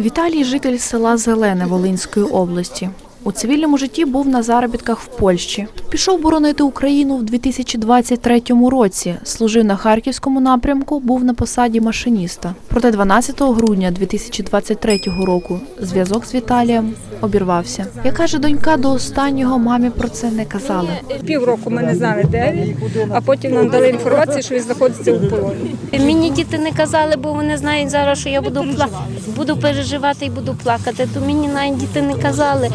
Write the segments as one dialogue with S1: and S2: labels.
S1: Віталій житель села Зелене Волинської області. У цивільному житті був на заробітках в Польщі. Пішов боронити Україну в 2023 році. Служив на харківському напрямку, був на посаді машиніста. Проте 12 грудня 2023 року зв'язок з Віталієм обірвався. Як каже донька, до останнього мамі про це не казали.
S2: Півроку ми не знали, де він, а потім нам дали інформацію, що він знаходиться у полоні.
S3: Мені діти не казали, бо вони знають зараз, що я буду пла... буду переживати і буду плакати. То мені навіть діти не казали.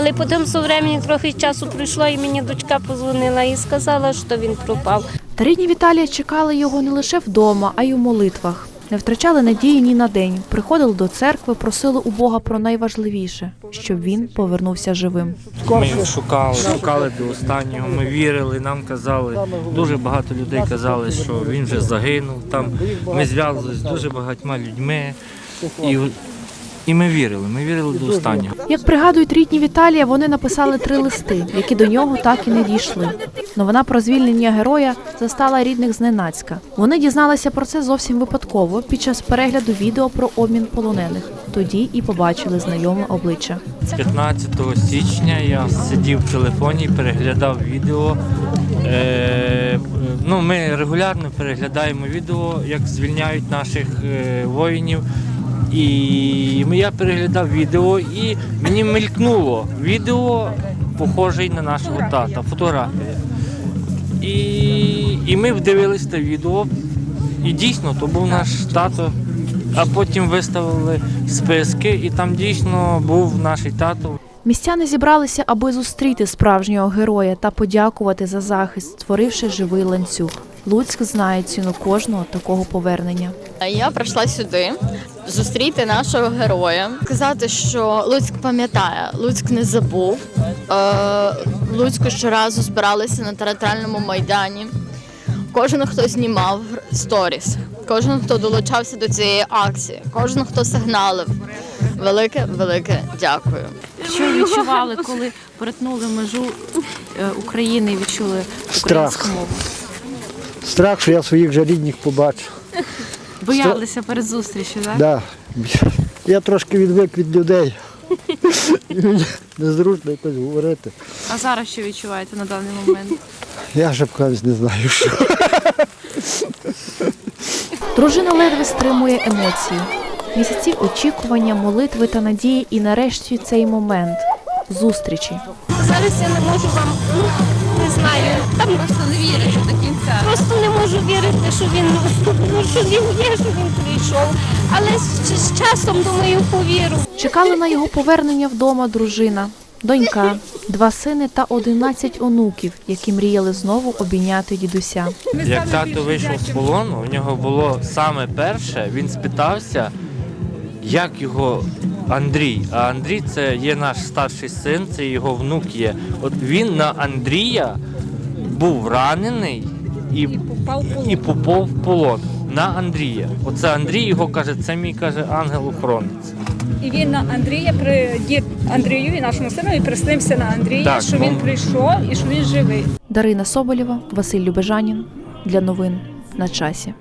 S3: Але потім з времени трохи часу пройшло, і мені дочка позвонила і сказала, що він пропав.
S1: Та рідні Віталія чекали його не лише вдома, а й у молитвах. Не втрачали надії ні на день. Приходили до церкви, просили у Бога про найважливіше, щоб він повернувся живим.
S4: Ми шукали, шукали до останнього. Ми вірили, нам казали. Дуже багато людей казали, що він вже загинув. Там ми зв'язувалися з дуже багатьма людьми. І, і ми вірили, ми вірили до останнього.
S1: Як пригадують рідні Віталія, вони написали три листи, які до нього так і не дійшли. Новина про звільнення героя застала рідних зненацька. Вони дізналися про це зовсім випадково під час перегляду відео про обмін полонених. Тоді і побачили знайоме обличчя.
S4: 15 січня я сидів в телефоні і переглядав відео. Е, ну, ми регулярно переглядаємо відео, як звільняють наших е, воїнів. І я переглядав відео, і мені мелькнуло відео, похоже на нашого тата, фотографія. І, і ми вдивились те відео, і дійсно то був наш тато. А потім виставили списки, і там дійсно був наш тато.
S1: Містяни зібралися, аби зустріти справжнього героя та подякувати за захист, створивши живий ланцюг. Луцьк знає ціну кожного такого повернення.
S5: Я прийшла сюди зустріти нашого героя, сказати, що Луцьк пам'ятає, Луцьк не забув. Е, Луцьку щоразу збиралися на територіальному майдані. Кожен, хто знімав сторіс, кожен, хто долучався до цієї акції, кожен, хто сигналив. Велике, велике дякую.
S1: Що відчували, коли перетнули межу е, України і відчули
S6: українську мову? Страх, що я своїх же рідних побачу.
S1: Боялися перед зустрічю, так?
S6: Да. Я трошки відвик від людей. Незручно якось говорити.
S1: А зараз що відчуваєте на даний момент?
S6: Я вже поки не знаю, що.
S1: Дружина ледве стримує емоції. Місяці очікування, молитви та надії, і нарешті цей момент зустрічі.
S3: Зараз я не можу вам, не знаю, там просто не вірити до кінця. Просто не можу вірити, що він ну, що він є, що він прийшов. Але з, з часом думаю, повірю.
S1: Чекали на його повернення вдома дружина, донька, два сини та 11 онуків, які мріяли знову обійняти дідуся.
S4: Як тато вийшов з полону, у нього було саме перше, він спитався, як його Андрій. А Андрій це є наш старший син, це його внук є. От він на Андрія був ранений і, і попав в полон. На Андрія. Оце Андрій його каже, це мій каже ангел-охоронець.
S2: І він на Андрія при дід Андрію і нашому сину і приснився на Андрія,
S4: так,
S2: що він
S4: ну.
S2: прийшов і що він живий.
S1: Дарина Соболєва, Василь Любежанін для новин на часі.